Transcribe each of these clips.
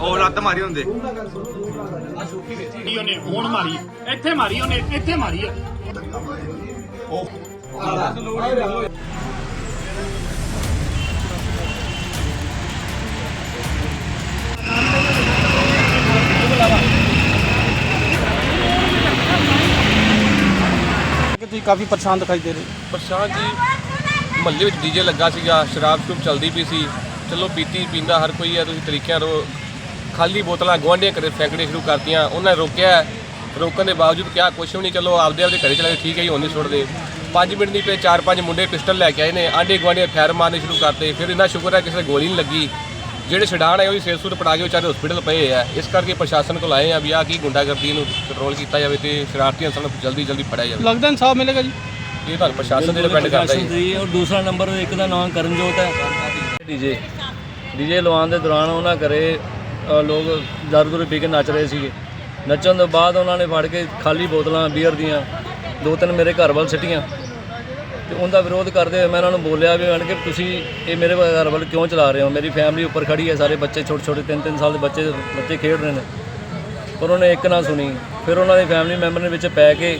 ਉਹ ਲੱਤ ਮਾਰੀ ਹੁੰਦੇ ਨਹੀਂ ਉਹਨੇ ਹੁਣ ਮਾਰੀ। ਇੱਥੇ ਮਾਰੀ ਉਹਨੇ ਇੱਥੇ ਮਾਰੀ ਆ। ਕਿ ਤੁਸੀਂ ਕਾਫੀ ਪਰੇਸ਼ਾਨ ਦਿਖਾਈ ਦੇ ਰਹੇ। ਪ੍ਰਸ਼ਾਂਤ ਜੀ ਮਹੱਲੇ ਵਿੱਚ ਡੀਜੇ ਲੱਗਾ ਸੀਗਾ ਸ਼ਰਾਬ ਸ਼ੁਬ ਚਲਦੀ ਪਈ ਸੀ। ਚਲੋ ਪੀਤੀ ਪੀਂਦਾ ਹਰ ਕੋਈ ਹੈ ਤੁਸੀਂ ਤਰੀਕਿਆਂ ਰੋ ਖਾਲੀ ਬੋਤਲਾਂ ਗੁਆਂਢੀਆਂ ਘਰੇ ਫੈਂਕਣੇ ਸ਼ੁਰੂ ਕਰਤੀਆਂ ਉਹਨਾਂ ਨੇ ਰੋਕਿਆ। ਰੋਕਣ ਦੇ ਬਾਵਜੂਦ ਕਿਹਾ ਕੁਛ ਵੀ ਨਹੀਂ ਚਲੋ ਆਪਦੇ ਆਪਦੇ ਘਰੇ ਚਲੇ ਗਏ, ਠੀਕ ਹੈ ਜੀ ਹੁਣ ਨਹੀਂ ਸੁੱਟਦੇ 5 ਮਿੰਟ ਨਹੀਂ ਪਏ ਚਾਰ ਪੰਜ ਮੁੰਡੇ ਪਿਸਟਲ ਲੈ ਕੇ ਆਏ ਨੇ ਆਂਢੀ ਗੁਆਂਢੀਆਂ ਫੈਰ ਮਾਰਨੇ ਸ਼ੁਰੂ ਕਰਤੇ। ਫਿਰ ਇੰਨਾ ਸ਼ੁਕਰ ਹੈ ਕਿਸੇ ਦੇ ਗੋਲੀ ਨਹੀਂ ਲੱਗੀ। ਜਿਹੜੇ ਛਡਾਣ ਆਏ ਉਹ ਵੀ ਸਿਰ ਸੁਰ ਪੜਾ ਕੇ ਵਿਚਾਰੇ ਹਸਪੀਟਲ ਪਏ ਆ। ਇਸ ਕਰਕੇ ਪ੍ਰਸ਼ਾਸਨ ਕੋਲ ਆਏ ਆ ਵੀ ਆ ਕੀ ਗੁੰਡਾਗਰਦੀ ਨੂੰ ਕੰਟਰੋਲ ਕੀਤਾ ਜਾਵੇ ਤੇ ਸ਼ਰਾਰਤੀ ਅਨਸਰਾਂ ਨੂੰ ਜਲਦੀ ਜਲਦੀ ਫੜਿਆ ਜਾਵੇ। ਲੱਗਦਾ ਇਨਸਾਫ ਮਿਲੇਗਾ ਜੀ। ਇਹ ਤੁਹਾਨੂੰ ਪ੍ਰਸ਼ਾਸਨ ਤੇ ਡਿਪੈਂਡ ਕਰਦਾ ਜੀ। ਜੀ ਔਰ ਦੂਸਰਾ ਨੰਬਰ ਇੱਕ ਦਾ ਨਾਮ ਕਰਨਜੋਤ ਹੈ। ਡੀਜੇ ਡੀਜੇ ਲਵਾਉਣ ਦੇ ਦੌਰਾਨ ਉਹਨਾਂ ਘਰੇ ਲੋਕ ਦਾਰੂ ਦੂਰੂ ਪੀ ਕੇ ਨੱਚ ਰਹੇ ਸੀਗੇ। ਨੱਚਣ ਤੋਂ ਬਾਅਦ ਉਹਨਾਂ ਨੇ ਫੜ ਕੇ ਖਾਲੀ ਬੋਤਲਾਂ ਬੀਅਰ ਦੀਆਂ ਦੋ ਤਿੰਨ ਮੇਰੇ ਘਰ ਵੱਲ ਸਿੱਟੀਆਂ। ਤੇ ਉਹਦਾ ਵਿਰੋਧ ਕਰਦੇ ਹੋਏ ਮੈਂ ਉਹਨਾਂ ਨੂੰ ਬੋਲਿਆ ਵੀ ਮੈਂ ਕਿ ਤੁਸੀਂ ਇਹ ਮੇਰੇ ਘਰ ਵੱਲ ਕਿਉਂ ਚਲਾ ਰਹੇ ਹੋ? ਮੇਰੀ ਫੈਮਿਲੀ ਉੱਪਰ ਖੜੀ ਹੈ, ਸਾਰੇ ਬੱਚੇ ਛੋਟੇ ਛੋਟੇ, ਤਿੰਨ ਤਿੰਨ ਸਾਲ ਦੇ ਬੱਚੇ ਬੱਚੇ ਖੇਡ ਰਹੇ ਨੇ। ਪਰ ਨੇ ਇੱਕ ਨਾ ਸੁਣੀ। ਫਿਰ ਉਹਨਾਂ ਦੇ ਫੈਮਿਲੀ ਮੈਂਬਰ ਨੇ ਵਿੱਚ ਪੈ ਕੇ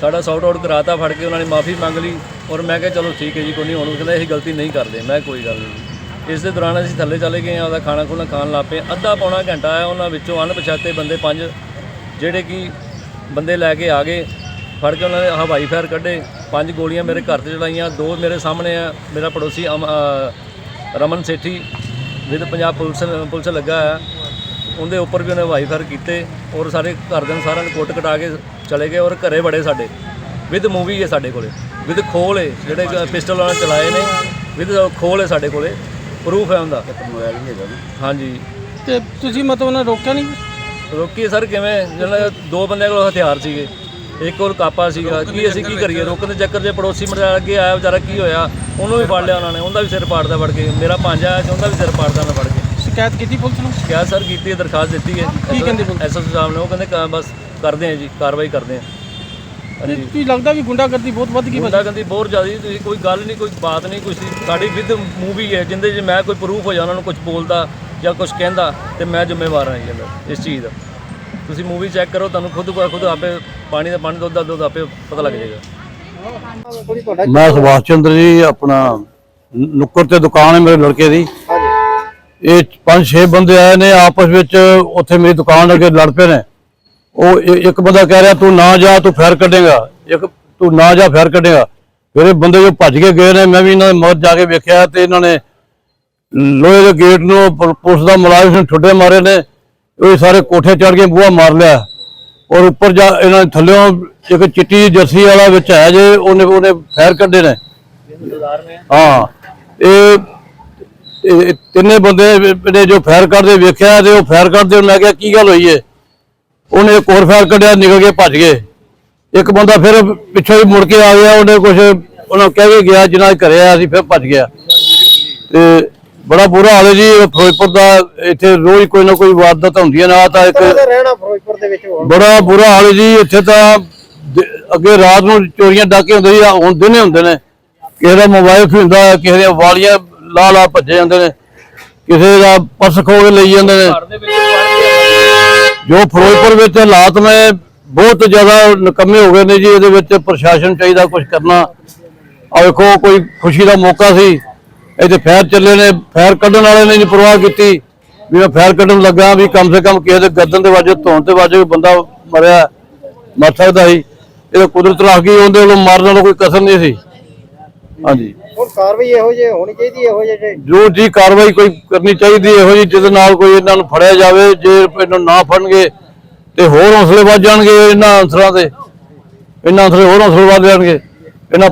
ਸਾਡਾ ਸੌਟ ਆਊਟ ਕਰਾਤਾ, ਫੜ ਕੇ ਉਹਨਾਂ ਨੇ ਮਾਫੀ ਮੰਗ ਲਈ ਔਰ ਮੈਂ ਕਿਹਾ, ਚਲੋ ਠੀਕ ਹੈ ਜੀ, ਕੋਈ ਨਹੀਂ ਹੁਣ ਕਹਿੰਦਾ, ਇਹ ਗਲਤੀ ਨਹੀਂ ਕਰਦੇ, ਮੈਂ ਕੋਈ ਗੱਲ ਨਹੀਂ ਇਸ ਦੇ ਦੌਰਾਨ ਅਸੀਂ ਥੱਲੇ ਚਲੇ ਗਏ ਆ ਉਹਦਾ ਖਾਣਾ ਖੁਣਾ ਖਾਣ ਲੱਗ ਪਏ। ਅੱਧਾ ਪੌਣਾ ਘੰਟਾ ਆਇਆ, ਉਹਨਾਂ ਵਿੱਚੋਂ ਅਣਪਛਾਤੇ ਬੰਦੇ ਪੰਜ, ਜਿਹੜੇ ਕਿ ਬੰਦੇ ਲੈ ਕੇ ਆ ਗਏ, ਫੜ ਕੇ ਉਹਨਾਂ ਨੇ ਹਵਾਈ ਫਾਇਰ ਕੱਢੇ। ਪੰਜ ਗੋਲੀਆਂ ਮੇਰੇ ਘਰ ਤੇ ਚਲਾਈਆਂ ਦੋ ਮੇਰੇ ਸਾਹਮਣੇ ਆ ਮੇਰਾ ਪੜੋਸੀ Raman Sethi with Punjab police police ਲੱਗਾ ਆ ਉਹਦੇ ਉੱਪਰ ਵੀ ਉਹਨੇ ਹਵਾਈ ਫਾਇਰ ਕੀਤੇ ਔਰ ਸਾਰੇ ਘਰ ਦੇ ਸਾਰਿਆਂ ਨੂੰ ਕੁੱਟ ਕਟਾ ਕੇ ਚਲੇ ਗਏ ਔਰ ਘਰੇ ਬੜੇ ਸਾਡੇ। ਵਿਦ ਮੂਵੀ ਹੈ ਸਾਡੇ ਕੋਲੇ ਵਿਦ ਖੋਲ ਹੈ ਜਿਹੜੇ ਪਿਸਟਲ ਨੇ ਚਲਾਏ ਨੇ ਵਿਦ ਖੋਲ ਹੈ ਸਾਡੇ ਕੋਲੇ ਪ੍ਰੂਫ ਹੈ ਉਹਦਾ। ਹਾਂਜੀ। ਤੇ ਤੁਸੀਂ ਮਤਲਬ ਉਹਨਾਂ ਰੋਕਿਆ ਨਹੀਂ ਰੋਕੀ ਸਰ ਕਿਵੇਂ? ਜਿਹੜਾ ਦੋ ਬੰਦਿਆਂ ਕੋਲ ਹਥਿਆਰ ਸੀਗੇ। ਇੱਕ ਕੋਲ ਕਾਪਾ ਸੀਗਾ ਕੀ ਅਸੀਂ ਕੀ ਕਰੀਏ? ਰੋਕਣ ਦੇ ਚੱਕਰ 'ਚ ਪੜੋਸੀ ਮੁੰਡਾ ਅੱਗੇ ਆਇਆ ਵਿਚਾਰਾ ਕੀ ਹੋਇਆ? ਉਹਨੂੰ ਵੀ ਫੜ ਲਿਆ ਉਹਨਾਂ ਨੇ ਉਹਦਾ ਵੀ ਸਿਰ ਪਾੜਦਾ ਫੜ ਕੇ। ਮੇਰਾ ਭਾਂਜਾ ਆਇਆ ਸੀ ਉਹਦਾ ਵੀ ਸਿਰ ਪਾੜਦਾ ਮੈਂ ਫੜ ਕੇ। ਸ਼ਿਕਾਇਤ ਕੀਤੀ ਪੁਲਿਸ ਨੂੰ? ਕਿਹਾ ਸਰ ਕੀਤੀ ਹੈ ਦਰਖਾਸਤ ਦਿੱਤੀ ਹੈ। ਕੀ ਕਹਿੰਦੇ ਪੁਲਿਸ? ਐਸਐਸ ਸਾਹਿਬ ਨੇ ਉਹ ਕਹਿੰਦੇ ਕ- ਬਸ ਕਰਦੇ ਆ ਜੀ ਕਾਰਵਾਈ ਕਰਦੇ ਆ ਤੁਸੀਂ ਲੱਗਦਾ ਵੀ ਗੁੰਡਾਗਰਦੀ ਬਹੁਤ ਵੱਧ ਗਈ ਗੁੰਡਾਗਰਦੀ ਬਹੁਤ ਜ਼ਿਆਦਾ ਜੀ, ਤੁਸੀਂ ਕੋਈ ਗੱਲ ਨਹੀਂ ਕੋਈ ਬਾਤ ਨਹੀਂ ਕੁਛ ਨਹੀਂ। ਸਾਡੀ ਵਿਦ ਮੂਵੀ ਹੈ ਜਿੰਦੇ 'ਚ ਮੈਂ ਕੋਈ ਪ੍ਰੂਫ ਹੋ ਜਾ ਉਹਨਾਂ ਨੂੰ ਕੁਝ ਬੋਲਦਾ ਜਾਂ ਕੁਝ ਕਹਿੰਦਾ ਤੇ ਮੈਂ ਜ਼ਿੰਮੇਵਾਰ ਹਾਂ ਜੀ ਇਸ ਚੀਜ਼ ਦਾ। ਤੁਸੀਂ ਮੂਵੀ ਚੈੱਕ ਕਰੋ ਤੁਹਾਨੂੰ ਖੁਦ ਖੁਦ ਆਪੇ ਪਾਣੀ ਦਾ ਪਾਣੀ ਦੁੱਧ ਦਾ ਦੁੱਧ ਆਪੇ ਪਤਾ ਲੱਗ ਜਾਏਗਾ। ਮੈਂ ਸੁਭਾਸ਼ ਚੰਦਰ ਜੀ ਆਪਣਾ ਨੁੱਕਰ ਤੇ ਦੁਕਾਨ ਹੈ ਮੇਰੇ ਲੜਕੇ ਦੀ। ਇਹ ਪੰਜ ਛੇ ਬੰਦੇ ਆਏ ਨੇ ਆਪਸ ਵਿੱਚ ਉੱਥੇ ਮੇਰੀ ਦੁਕਾਨ ਅੱਗੇ ਲੜ ਪਏ ਨੇ। ਉਹ ਇ- ਇੱਕ ਬੰਦਾ ਕਹਿ ਰਿਹਾ ਤੂੰ ਨਾ ਜਾ ਤੂੰ ਫੇਰ ਕੱਢੇਗਾ। ਇੱਕ ਤੂੰ ਨਾ ਜਾ ਫੇਰ ਕੱਢੇਗਾ। ਫਿਰ ਇਹ ਬੰਦੇ ਜੋ ਭੱਜ ਕੇ ਗਏ ਨੇ ਮੈਂ ਵੀ ਇਹਨਾਂ ਦੇ ਮਗਰ ਜਾ ਕੇ ਵੇਖਿਆ ਤੇ ਇਹਨਾਂ ਨੇ ਲੋਹੇ ਦੇ ਗੇਟ ਨੂੰ ਪ- ਪੁਲਿਸ ਦਾ ਮੁਲਾਜ਼ਮ ਨੇ ਠੁੱਡੇ ਮਾਰੇ ਨੇ। ਉਹ ਸਾਰੇ ਕੋਠੇ ਚੜ ਕੇ ਬੂਹਾ ਮਾਰ ਲਿਆ। ਔਰ ਉੱਪਰ ਜਾ ਇਹਨਾਂ ਨੇ ਥੱਲਿਓਂ ਇੱਕ ਚਿੱਟੀ ਜਰਸੀ ਵਾਲਾ ਵਿੱਚ ਹੈ ਜੇ, ਉਹਨੇ ਉਹਨੇ ਫੈਰ ਕੱਢੇ ਨੇ। ਹਾਂ। ਇਹ ਇਹ ਤਿੰਨੇ ਬੰਦੇ ਨੇ ਜੋ ਫੈਰ ਕਰਦੇ ਵੇਖਿਆ ਤੇ ਉਹ ਫੈਰ ਕਰਦੇ ਮੈਂ ਕਿਹਾ, ਕੀ ਗੱਲ ਹੋਈ ਏ? ਉਹਨੇ ਇੱਕ ਹੋਰ ਫੈਰ ਕੱਢਿਆ, ਨਿਕਲ ਕੇ ਭੱਜ ਗਏ। ਇੱਕ ਬੰਦਾ ਫਿਰ ਪਿੱਛੋਂ ਹੀ ਮੁੜ ਕੇ ਆ ਗਿਆ, ਉਹਨੇ ਕੁਝ ਉਹਨਾਂ ਕਹਿ ਕੇ ਗਿਆ ਜਿਨ੍ਹਾਂ ਦੇ ਘਰੇ ਆਇਆ ਸੀ, ਫਿਰ ਭੱਜ ਗਿਆ। ਤੇ ਬੜਾ ਬੁਰਾ ਹਾਲ ਹੈ ਜੀ ਫਿਰੋਜ਼ਪੁਰ ਦਾ ਇੱਥੇ ਰੋਜ਼ ਕੋਈ ਨਾ ਕੋਈ ਵਾਰਦਾਤ ਹੁੰਦੀਆਂ ਨੇ ਆ ਤਾਂ ਇੱਕ ਰਹਿਣਾ ਫਿਰੋਜ਼ਪੁਰ ਦੇ ਵਿੱਚ ਹੁਣ? ਬੜਾ ਬੁਰਾ ਹਾਲ ਹੈ ਜੀ ਇੱਥੇ ਤਾਂ ਅੱਗੇ ਰਾਤ ਨੂੰ ਚੋਰੀਆਂ ਡਾਕੇ ਹੁੰਦੇ ਸੀ ਆ ਹੁਣ ਦਿਨੇ ਹੁੰਦੇ ਨੇ। ਕਿਸੇ ਦਾ ਮੋਬਾਈਲ ਖਿੰਦਾ ਹੈ ਕਿਸੇ ਦੀਆਂ ਵਾਲੀਆਂ ਲਾ ਲਾ ਭੱਜੇ ਜਾਂਦੇ ਨੇ। ਕਿਸੇ ਦਾ ਪਰਸ ਖੋਹ ਕੇ ਲਈ ਜਾਂਦੇ ਨੇ। ਜੋ ਫਿਰੋਜ਼ਪੁਰ ਵਿੱਚ ਹਾਲਾਤ ਨੇ ਬਹੁਤ ਜ਼ਿਆਦਾ ਨਕੰਮੇ ਹੋ ਗਏ ਨੇ ਜੀ ਇਹਦੇ ਵਿੱਚ ਪ੍ਰਸ਼ਾਸਨ ਚਾਹੀਦਾ ਕੁਝ ਕਰਨਾ। ਆ ਵੇਖੋ ਕੋਈ ਖੁਸ਼ੀ ਦਾ ਮੌਕਾ ਸੀ। ਇੱਥੇ ਫੈਰ ਚੱਲੇ ਨੇ ਫੈਰ ਕੱਢਣ ਵਾਲੇ ਨੇ ਨਹੀਂ ਪਰਵਾਹ ਕੀਤੀ ਵੀ ਮੈਂ ਫੈਰ ਕੱਢਣ ਲੱਗਾ ਵੀ ਕਮ ਸੇ ਕਮ ਕਿਸੇ ਦੇ ਗਰਦਨ ਦੇ ਵਾਜੇ ਧੌਣ ਤੇ ਵਾਜੇ ਬੰਦਾ ਮਰਿਆ ਮਰ ਸਕਦਾ ਸੀ। ਇਹ ਕੁਦਰਤ ਰੱਖ ਗਈ ਉਹਦੇ ਵੱਲੋਂ ਮਾਰਨ ਵਾਲਾ ਕੋਈ ਕਸਰ ਨਹੀਂ ਸੀ। ਹਾਂਜੀ। ਹੁਣ ਕਾਰਵਾਈ ਇਹੋ ਜਿਹੀ ਹੋਣੀ ਚਾਹੀਦੀ ਇਹੋ ਜਿਹੇ ਜੋ ਜੀ ਕਾਰਵਾਈ ਕੋਈ ਕਰਨੀ ਚਾਹੀਦੀ ਇਹੋ ਜੀ ਜਿਹਦੇ ਨਾਲ ਕੋਈ ਇਹਨਾਂ ਨੂੰ ਫੜਿਆ ਜਾਵੇ ਜੇ ਇਹਨਾਂ ਨੂੰ ਨਾ ਫੜਨਗੇ ਤੇ ਹੋਰ ਹੌਸਲੇ ਵੱਧ ਜਾਣਗੇ ਇਹਨਾਂ ਅਨਸਰਾਂ ਦੇ ਇਹਨਾਂ ਅਨਸਰੇ ਹੋਰ ਹੌਸਲੇ ਵੱਧ ਜਾਣਗੇ।